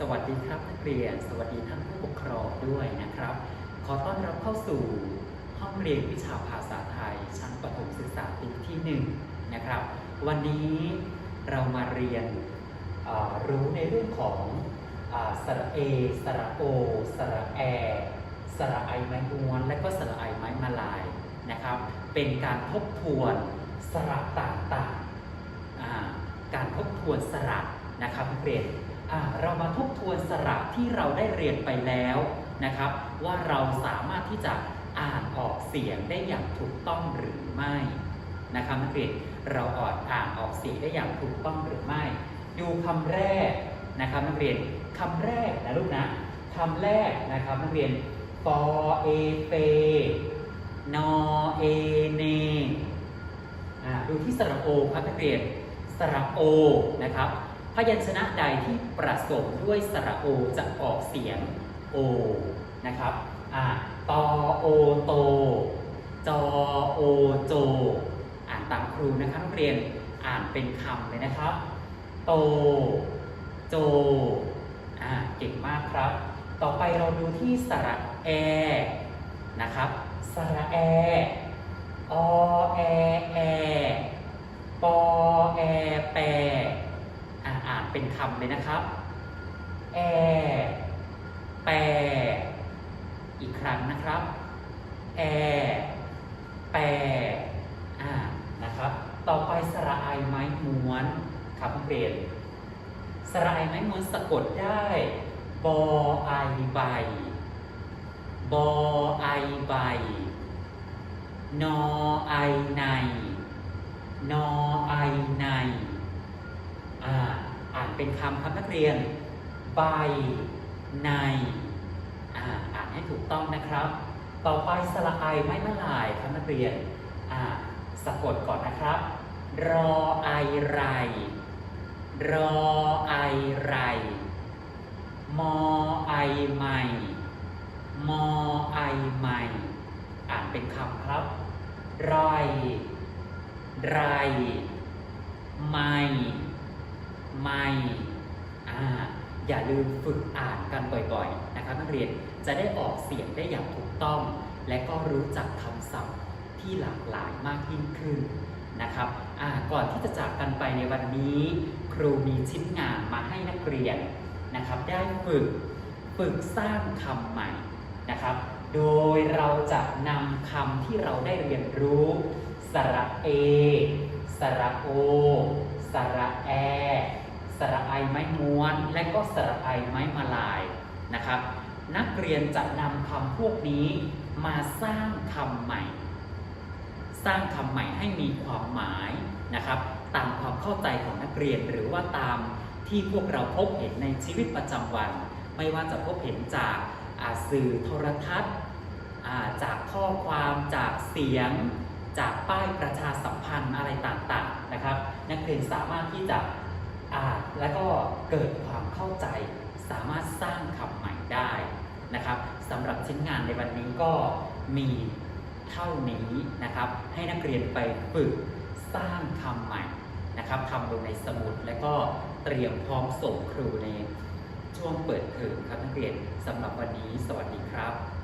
สวัสดีครับนักเรียน สวัสดีท่านผู้ปกครองด้วยนะครับ ขอต้อนรับเข้าสู่ห้องเรียนวิชาภาษาไทย ชั้นประถมศึกษาปีที่หนึ่งนะครับ วันนี้เรามาเรียนรู้ในเรื่องของอสระเอ สระโอ สระแอ สระไอไม้ม้วน และก็สระไอไม้มาลายนะครับ เป็นการทบทวนสระต่างๆ การทบทวนสระนะครับนักเรียน เรามาทบทวนสระที่เราได้เรียนไปแล้วนะครับ ว่าเราสามารถที่จะอ่านออกเสียงได้อย่างถูกต้องหรือไม่นะครับนักเรียนเราออดอ่านออกเสียงได้อย่างถูกต้องหรือไม่ ดูคำแรกนะครับนักเรียนคำแรกนะลูกนะคำแรกนะครับนักเรียนฟอเอเฟนอเอเนดูที่สระโอครับนักเรียนสระโอนะครับ พยัญชนะใดที่ประสมด้วยสระโอจะออกเสียงโอนะครับอ่าตอโอโต จอโอโจ อ่านตามครูนะครับนักเรียนอ่านเป็นคำเลยนะครับ โต โจ อ่าเก่งมากครับ ต่อไปเราดูที่สระแอนะครับ สระแออแอแอปอแอแป อ่าอ่านเป็น คำเลยนะครับ แอ แปอีกครั้งนะครับ แอ แปอ่า นะครับ ต่อไปสระไอไม้ม้วนครับเปลี่ยนสระไอไม้ม้วนสะกดได้ บอไอใบ บอไอใบ นอไอใน นอไอในอ่าอ่าน เป็นคำครับนักเรียน ใบ ในอ่าอ่านให้ถูกต้องนะครับ ต่อไปสระไอไม่มาลายครับนักเรียนอ่าสะกดก่อนนะครับ รอไอไร รอไอไร มอไอไม่ มอไอไม่ อ่านเป็นคำครับ ไร ไร ไม่ ไม่อ่าอย่าลืมฝึกอ่านกันบ่อยๆนะครับนักเรียนจะได้ออกเสียงได้อย่างถูกต้อง และก็รู้จักคำศัพท์ที่หลากหลายมากยิ่งขึ้นนะครับก่อนที่จะจากกันไปในวันนี้ ครูมีชิ้นงานมาให้นักเรียนนะครับ ได้ฝึกฝึกสร้างคำใหม่นะครับ โดยเราจะนำคำที่เราได้เรียนรู้ สระเอ สระโอ สระแอ สระไอไม้ม้วน และก็สระไอไม้มาลายนะครับ นักเรียนจะนำคำพวกนี้มาสร้างคำใหม่ สร้างคำใหม่ให้มีความหมายนะครับ ตามความเข้าใจของนักเรียนหรือว่าตามที่พวกเราพบเห็นในชีวิตประจำวัน ไม่ว่าจะพบเห็นจากาสื่อโทรทัศน์าจากข้อความจากเสียง จากป้ายประชาสัมพันธ์อะไรต่างๆนะครับ นักเรียนสามารถที่จะ อ่านและก็เกิดความเข้าใจสามารถสร้างคำใหม่ได้นะครับสำหรับชิ้นงานในวันนี้ก็มีเท่านี้นะครับ ให้นักเรียนไปฝึกสร้างคำใหม่นะครับทำลงในสมุดและก็เตรียมพร้อมส่งครูในช่วงเปิดเทอมครับนักเรียนสำหรับวันนี้สวัสดีครับ